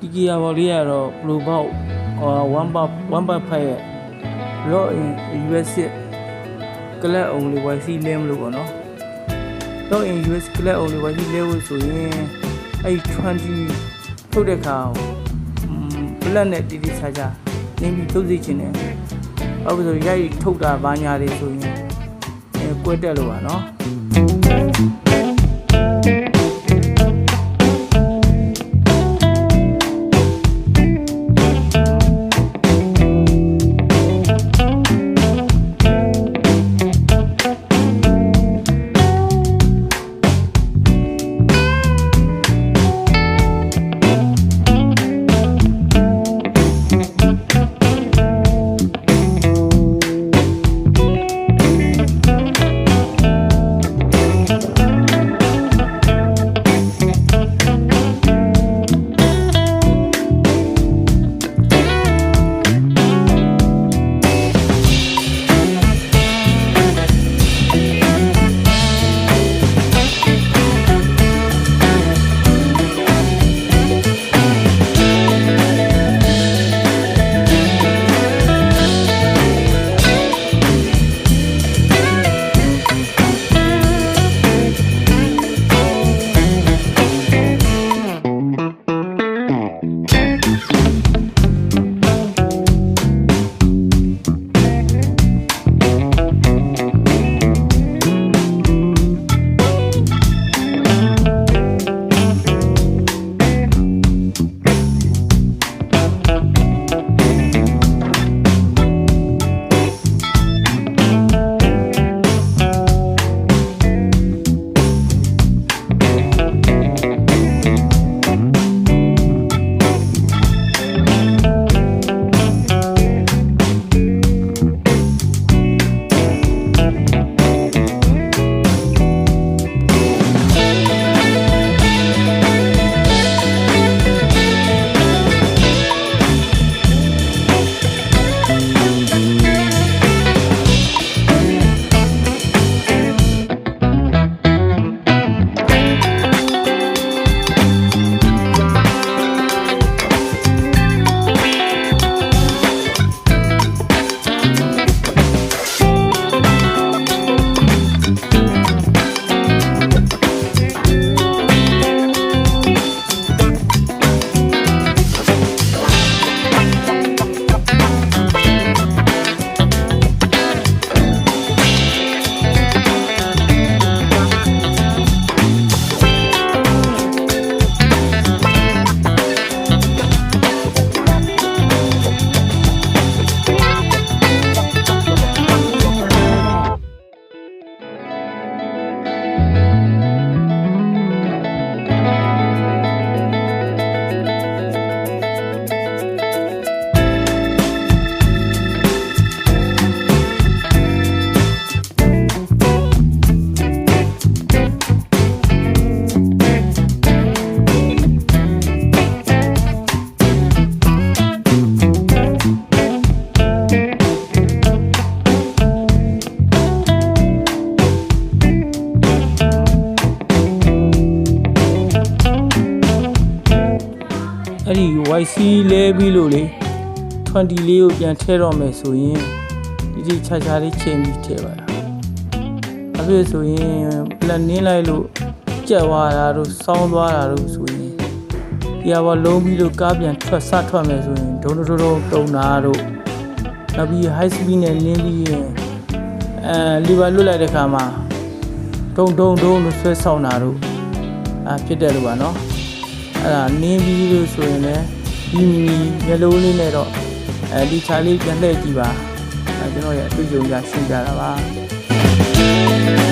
ဒီကီယာဘော်လေးကတော့ Blue Box 1 bar 1.5ရဲ့ Raw in US ကလပ်အောင်လေး YC လဲမလို့ပေါ့နော် Raw in US ကလပ်အောင်လေး YC လဲဖို့ဆိုရင်အဲ့ 20ထုတ်တဲ့ခါဘလက်နဲ့တီတီချာချာနင်းပြီးထုတ်စီခြင်းတယ်ဘာလို့ဆိုရိုက်ထုတ်တာဘာညာလေးဆိုရင်အဲကွက်တက်လို့ပါနော် YC လဲပြီးလို့လေ20လေးကိုပြန်ထည့်တော့မယ်ဆိုရင်ဒီဒီခြားခြားလေးချိန်ပြီးထည့်ပါလားအဲ့ဒါဆိုရင်ပြန်နင်းလိုက်လို့ကြက်သွားတာတို့စောင်းသွားတာတို့ဆိုရင်ဒီဟာဘောလုံးပြီးလို့ကားပြန်ထွက်ဆထွက်မယ်ဆိုရင်ဒုံဒုံဒုံတုံတာတို့နောက်ပြီး high speed နဲ့နင်းပြီးရင်အဲလီဗာလွတ်လိုက်တဲ့ခါမှာဒုံဒုံဒုံလို့ဆွဲဆောင်တာတို့အာဖြစ်တယ်လို့ပါနော် အဲ့ဒါနင်းပြီးလို့ဆိုရင်လည်းဒီမီမျက်လုံးလေးနဲ့တော့အဲဒီချာလေးပြန်လှည့်ကြည့်ပါအဲကျွန်တော်ရဲ့အတွေ့အကြုံရရှင်းပြတာပါ